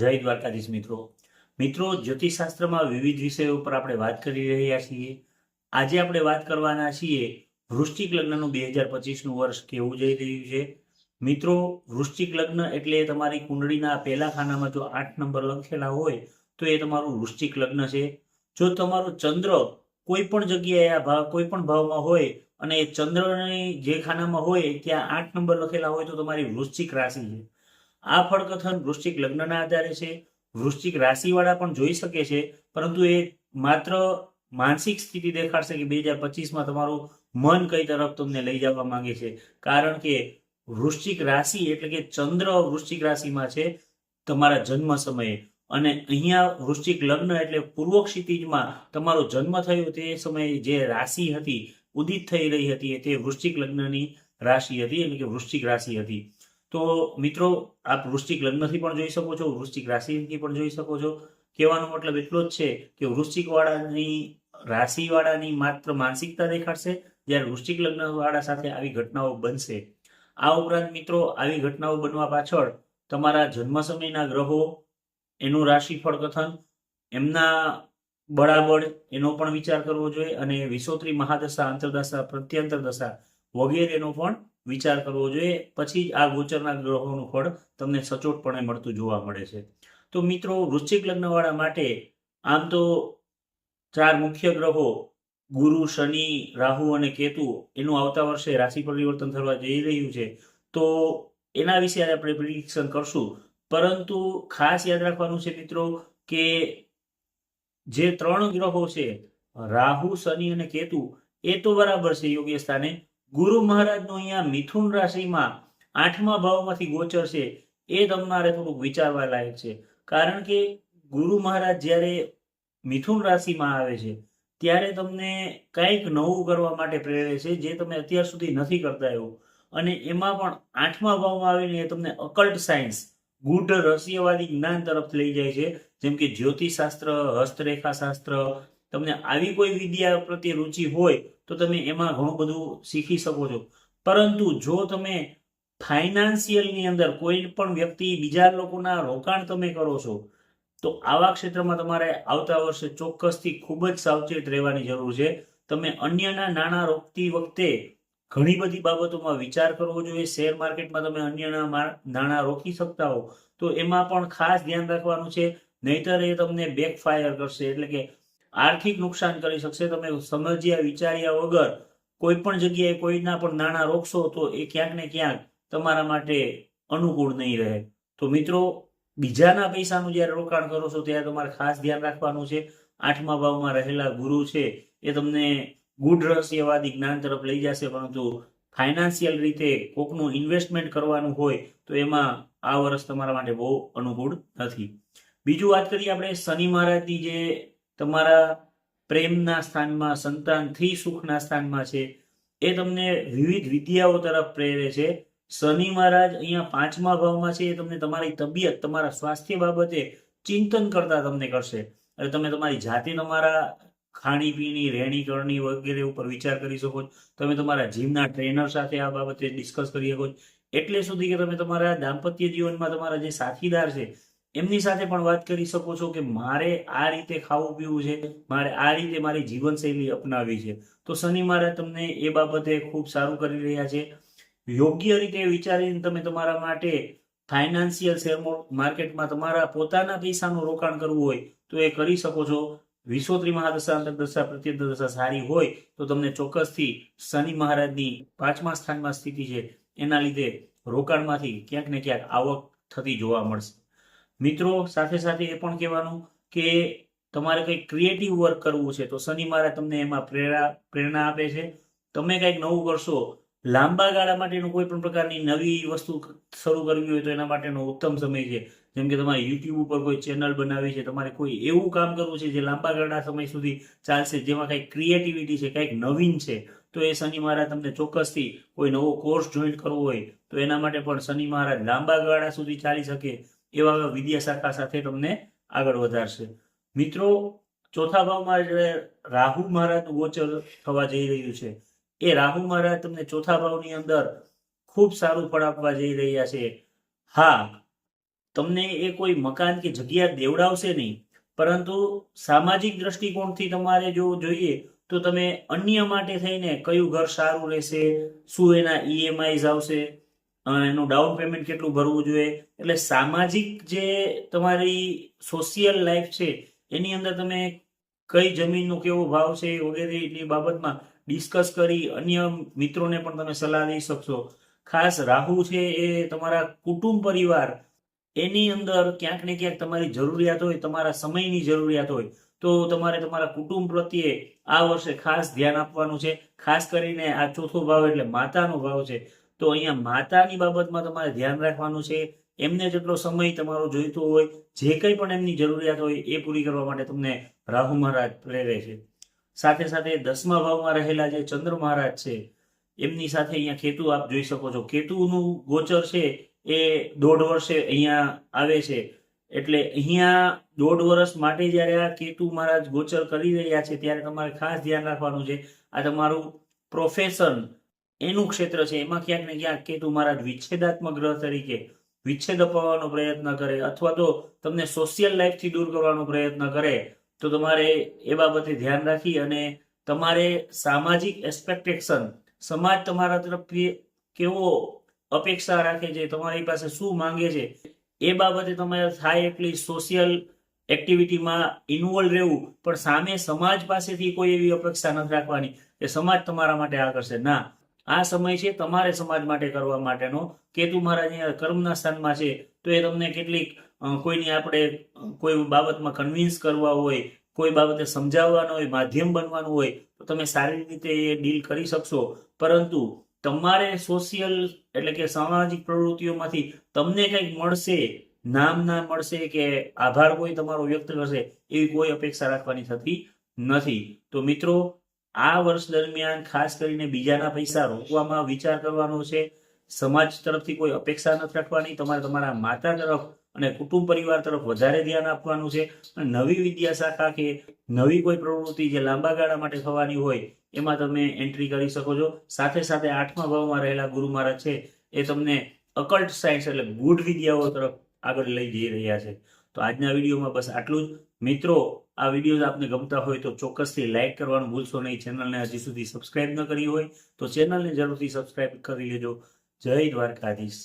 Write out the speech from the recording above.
જય દ્વારકાધીશ મિત્રો. મિત્રો, જ્યોતિષશાસ્ત્રમાં વિવિધ વિષયો ઉપર આપણે વાત કરી રહ્યા છીએ. આજે આપણે વાત કરવાના છીએ વૃશ્ચિક લગ્નનું બે હજાર પચીસનું વર્ષ કેવું જઈ રહ્યું છે. મિત્રો, વૃશ્ચિક લગ્ન એટલે તમારી કુંડળીના પહેલા ખાનામાં જો આઠ નંબર લખેલા હોય, તો એ તમારું વૃશ્ચિક લગ્ન છે. જો તમારો ચંદ્ર કોઈ પણ જગ્યાએ આ ભાવ, કોઈ પણ ભાવમાં હોય અને એ ચંદ્રની જે ખાનામાં હોય, ત્યાં આઠ નંબર લખેલા હોય, તો તમારી વૃશ્ચિક રાશિ છે. આ ફળકથન વૃશ્ચિક લગ્નના આધારે છે. વૃશ્ચિક રાશિવાળા પણ જોઈ શકે છે, પરંતુ એ માત્ર માનસિક સ્થિતિ દેખાડશે કે બે હજાર પચીસમાં તમારું મન કઈ તરફ તમને લઈ જવા માંગે છે. કારણ કે વૃશ્ચિક રાશિ એટલે કે ચંદ્ર વૃશ્ચિક રાશિમાં છે તમારા જન્મ સમયે. અને અહીંયા વૃશ્ચિક લગ્ન એટલે પૂર્વ ક્ષિતિજમાં તમારો જન્મ થયો તે સમયે જે રાશિ હતી, ઉદિત થઈ રહી હતી તે વૃશ્ચિક લગ્નની રાશિ હતી, એટલે કે વૃશ્ચિક રાશિ હતી. તો મિત્રો, આપ વૃશ્ચિક લગ્નથી પણ જોઈ શકો છો, વૃશ્ચિક રાશિથી પણ જોઈ શકો છો. કહેવાનો મતલબ એટલો જ છે કે વૃશ્ચિક વાળાની રાશિ વાળાની માત્ર માનસિકતા દેખાડશે જ્યારે વૃશ્ચિક લગ્ન વાળા સાથે આવી ઘટનાઓ બનશે. આ ઉપરાંત મિત્રો, આવી ઘટનાઓ બનવા પાછળ તમારા જન્મ સમયના ગ્રહો, એનું રાશિફળ કથન, એમના બળાબળ, એનો પણ વિચાર કરવો જોઈએ અને વિસોત્રી મહાદશા, અંતરદશા પ્રત્યંતર દશા વગેરેનો પણ વિચાર કરવો જોઈએ. પછી જ આ ગોચરના ગ્રહોનું ફળ તમને સચોટપણે મળતું જોવા મળે છે. તો મિત્રો, વૃશ્ચિક લગ્નવાળા માટે આમ તો ચાર મુખ્ય ગ્રહો, ગુરુ, શનિ, રાહુ અને કેતુ, એનું આવતા વર્ષે રાશિ પરિવર્તન થવા જઈ રહ્યું છે. તો એના વિશે આપણે પ્રિડિક્શન કરશું. પરંતુ ખાસ યાદ રાખવાનું છે મિત્રો કે જે ત્રણ ગ્રહો છે, રાહુ, શનિ અને કેતુ, એ તો બરાબર છે યોગ્ય સ્થાને. ગુરુ મહારાજનો અહીંયા મિથુન રાશિમાં આઠમા ભાવમાંથી ગોચર છે, એ તમારે થોડુંક વિચારવા લાયક છે. કારણ કે ગુરુ મહારાજ જ્યારે મિથુન રાશિમાં આવે છે, ત્યારે તમને કંઈક નવું કરવા માટે પ્રેરે છે, જે તમે અત્યાર સુધી નથી કરતા એવું. અને એમાં પણ આઠમા ભાવમાં આવીને તમને અકલ્ટ સાયન્સ, ગૂઢ રહસ્યવાદી જ્ઞાન તરફ લઈ જાય છે. જેમ કે જ્યોતિષશાસ્ત્ર હસ્તરેખા શાસ્ત્ર તમને આવી કોઈ વિદ્યા પ્રત્યે રુચિ હોય તો તમે એમાં ઘણું બધું શીખી શકો છો. પરંતુ જો તમે ફાઇનાન્સિયલની અંદર કોઈ પણ વ્યક્તિ બીજા લોકોના રોકાણ તમે કરો છો, તો આવા ક્ષેત્રમાં તમારે આવતા વર્ષે ચોક્કસથી ખૂબ જ સાવચેત રહેવાની જરૂર છે. તમે અન્યના નાણાં રોકતી વખતે ઘણી બધી બાબતોમાં વિચાર કરવો જોઈએ. શેર માર્કેટમાં તમે અન્યના નાણાં રોકી શકતા હો, તો એમાં પણ ખાસ ધ્યાન રાખવાનું છે. નહીતર એ તમને બેકફાયર કરશે. એટલે કે આર્થિક નુકસાન કરી શકશે. તમે સમજ્યા, વિચાર્યા વગર કોઈ પણ જગ્યાએ કોઈના પણ નાણાં રોકશો તો એ ક્યાંક ને ક્યાંક તમારા માટે અનુકૂળ નહીં રહે. તો મિત્રો, બીજાના પૈસાનું જ્યારે રોકાણ કરો છો ત્યારે તમારે ખાસ ધ્યાન રાખવાનું છે. આઠમા ભાવમાં રહેલા ગુરુ છે એ તમને ગુડ રહસ્યવાદી જ્ઞાન તરફ લઈ જશે, પરંતુ ફાઇનાન્શિયલ રીતે કોકનું ઇન્વેસ્ટમેન્ટ કરવાનું હોય તો એમાં આ વર્ષ તમારા માટે બહુ અનુકૂળ નથી. બીજું વાત કરીએ આપણે શનિ મહારાજની જે તમારા પ્રેમના સ્થાનમાં, સંતાનથી સુખના સ્થાનમાં છે. એ તમને વિવિધ વિદ્યાઓ તરફ પ્રેરે છે. શનિ મહારાજ અહીંયા પાંચમા ભાવમાં છે. એ તમને તમારી તબિયત, તમારા સ્વાસ્થ્ય બાબતે ચિંતન કરતા તમને કરશે. અને તમે તમારી જાતે તમારા ખાણીપીણી રહેણી કરણી વગેરે ઉપર વિચાર કરી શકો છો. તમે તમારા જીમના ટ્રેનર સાથે આ બાબતે ડિસ્કસ કરી શકો છો. એટલે સુધી કે તમે તમારા દાંપત્ય જીવનમાં તમારા જે સાથીદાર છે એમની સાથે પણ વાત કરી શકો છો કે મારે આ રીતે ખાવું પીવું છે, મારે આ રીતે મારી જીવનશૈલી અપનાવી છે. તો શનિ મહારાજ તમને એ બાબતે ખૂબ સારું કરી રહ્યા છે. યોગ્ય રીતે વિચારીને તમે તમારા માટે ફાઇનાન્શિયલ શેર માર્કેટમાં તમારા પોતાના પૈસાનું રોકાણ કરવું હોય તો એ કરી શકો છો. વિશ્વત્રી મહાદશા અંતરદશા પ્રત્યંત દશા સારી હોય તો તમને ચોક્કસથી શનિ મહારાજની પાંચમા સ્થાનમાં સ્થિતિ છે. એના લીધે રોકાણમાંથી ક્યાંક ને ક્યાંક આવક થતી જોવા મળશે. મિત્રો, સાથે સાથે એ પણ કહેવાનું કે તમારે કંઈક ક્રિએટિવ વર્ક કરવું છે, તો શનિ મહારાજ તમને એમાં પ્રેરણા પ્રેરણા આપે છે. તમે કંઈક નવું કરશો, લાંબા ગાળા માટેનું કોઈ પણ પ્રકારની નવી વસ્તુ શરૂ કરવી હોય તો એના માટેનો ઉત્તમ સમય છે. જેમ કે તમારે યુટ્યુબ ઉપર કોઈ ચેનલ બનાવી છે, તમારે કોઈ એવું કામ કરવું છે જે લાંબા ગાળા સમય સુધી ચાલશે, જેમાં કંઈક ક્રિએટિવિટી છે, કંઈક નવીન છે, તો એ શનિ મહારાજ તમને ચોક્કસથી કોઈ નવો કોર્સ જોઈન કરવો હોય, તો એના માટે પણ શનિ મહારાજ લાંબા ગાળા સુધી ચાલી શકે. એવા વિદ્યા શાખા સાથે તમને આગળ વધારશે. મિત્રો ચોથા ભાવમાં રાહુ મહારાજ ગોચર થવા જઈ રહ્યું છે એ રાહુ મહારાજ તમને ચોથા ભાવની અંદર ખૂબ સારું ફળ આપવા જઈ રહ્યા છે. હા તમને એ કોઈ મકાન કે જગ્યા દેવડાવશે નહીં પરંતુ સામાજિક દ્રષ્ટિકોણથી તમારે જો જોઈએ તો તમે અન્ય માટે થઈને કયું ઘર સારું રહેશે શું એના ઈએમઆઈઝ આવશે? અ, એનું ડાઉન પેમેન્ટ કેટલું ભરવું જોઈએ? એટલે સામાજિક જે તમારી સોશિયલ લાઈફ છે, એની અંદર તમે કઈ જમીનનો કેવો ભાવ છે વગેરેની બાબતમાં ડિસ્કસ કરી અન્ય મિત્રોને પણ તમે સલાહ દઈ શકશો. ખાસ રાહુ છે એ તમારા કુટુંબ પરિવાર, એની અંદર ક્યાંક ને ક્યાંક તમારી જરૂરિયાત હોય, તમારા સમયની જરૂરિયાત હોય, તો તમારે તમારા કુટુંબ પ્રત્યે આ વર્ષે ખાસ ધ્યાન આપવાનું છે. ખાસ કરીને આ ચોથો ભાવ એટલે માતાનો ભાવ છે. તો અહીંયા માતાની બાબતમાં તમારે ધ્યાન રાખવાનું છે. એમને જેટલો સમય તમારો જોઈતો હોય, જે કંઈ પણ એમની જરૂરિયાત હોય, એ પૂરી કરવા માટે તમને રાહુ મહારાજ પ્રેરે છે. સાથે સાથે દસમા ભાવમાં રહેલા જે ચંદ્ર મહારાજ છે, એમની સાથે અહીંયા કેતુ આપ જોઈ શકો છો. કેતુનું ગોચર છે, એ દોઢ વર્ષે અહીંયા આવે છે. એટલે અહીંયા દોઢ વર્ષ માટે જ્યારે આ કેતુ મહારાજ ગોચર કરી રહ્યા છે, ત્યારે તમારે ખાસ ધ્યાન રાખવાનું છે. આ તમારું પ્રોફેશન એનું ક્ષેત્ર છે. એમાં ક્યાંક ને ક્યાંક કેતુ મહારાજ વિચ્છેદાત્મક ગ્રહ તરીકે વિચ્છેદ અપાવવાનો પ્રયત્ન કરે અથવા તો તમને સોશિયલ લાઈફથી દૂર કરવાનો પ્રયત્ન કરે તો તમારે એ બાબતે ધ્યાન રાખી અને તમારે સામાજિક એક્સપેક્ટેશન સમાજ તમારા તરફથી કેવો અપેક્ષા રાખે છે, તમારી પાસે શું માંગે છે, એ બાબતે તમારે થાય એટલી સોશિયલ એક્ટિવિટીમાં ઇન્વોલ્વ રહેવું. પણ સામે સમાજ પાસેથી કોઈ એવી અપેક્ષા નથી રાખવાની કે સમાજ તમારા માટે આ કરશે. ના આ સમય છે તમારે સમાજ માટે કરવા માટેનો. કેતુ મહારાજ કર્મના સ્થાનમાં છે, તો એ તમને કેટલીક કોઈની આપણે કોઈ બાબતમાં કન્વિન્સ કરવા હોય, કોઈ બાબતે સમજાવવાનો હોય, માધ્યમ બનવાનું હોય, તો તમે સારી રીતે એ ડીલ કરી શકશો. પરંતુ તમારે સોશિયલ એટલે કે સામાજિક પ્રવૃત્તિઓમાંથી તમને કંઈક મળશે, નામ ના મળશે કે આભાર કોઈ તમારો વ્યક્ત કરશે, એવી કોઈ અપેક્ષા રાખવાની થતી નથી. તો મિત્રો આ વર્ષ દરમિયાન ખાસ કરીને બીજાના પૈસા રોકવામાં વિચાર કરવાનો છે. સમાજ તરફથી કોઈ અપેક્ષા નથી રાખવાની. તમારે તમારા માતા તરફ અને કુટુંબ પરિવાર તરફ વધારે ધ્યાન આપવાનું છે. અને નવી વિદ્યા શાખા કે નવી કોઈ પ્રવૃત્તિ જે લાંબા ગાળા માટે થવાની હોય, એમાં તમે એન્ટ્રી કરી શકો છો. સાથે સાથે આઠમા ભાવમાં રહેલા ગુરુ મહારાજ છે, એ તમને અકલ્ટ સાયન્સ એટલે ગુડ વિદ્યાઓ તરફ આગળ લઈ જઈ રહ્યા છે. તો આજના વિડીયોમાં બસ આટલું જ. મિત્રો, આ વીડિયો આપને ગમતા હોય તો ચોક્કસથી લાઇક કરવાનું ભૂલશો નહીં. ચેનલને હજી સુધી સબસ્ક્રાઇબ ન કરી હોય તો ચેનલને જરૂરથી સબસ્ક્રાઇબ કરી લેજો. જય દ્વારકાધીશ.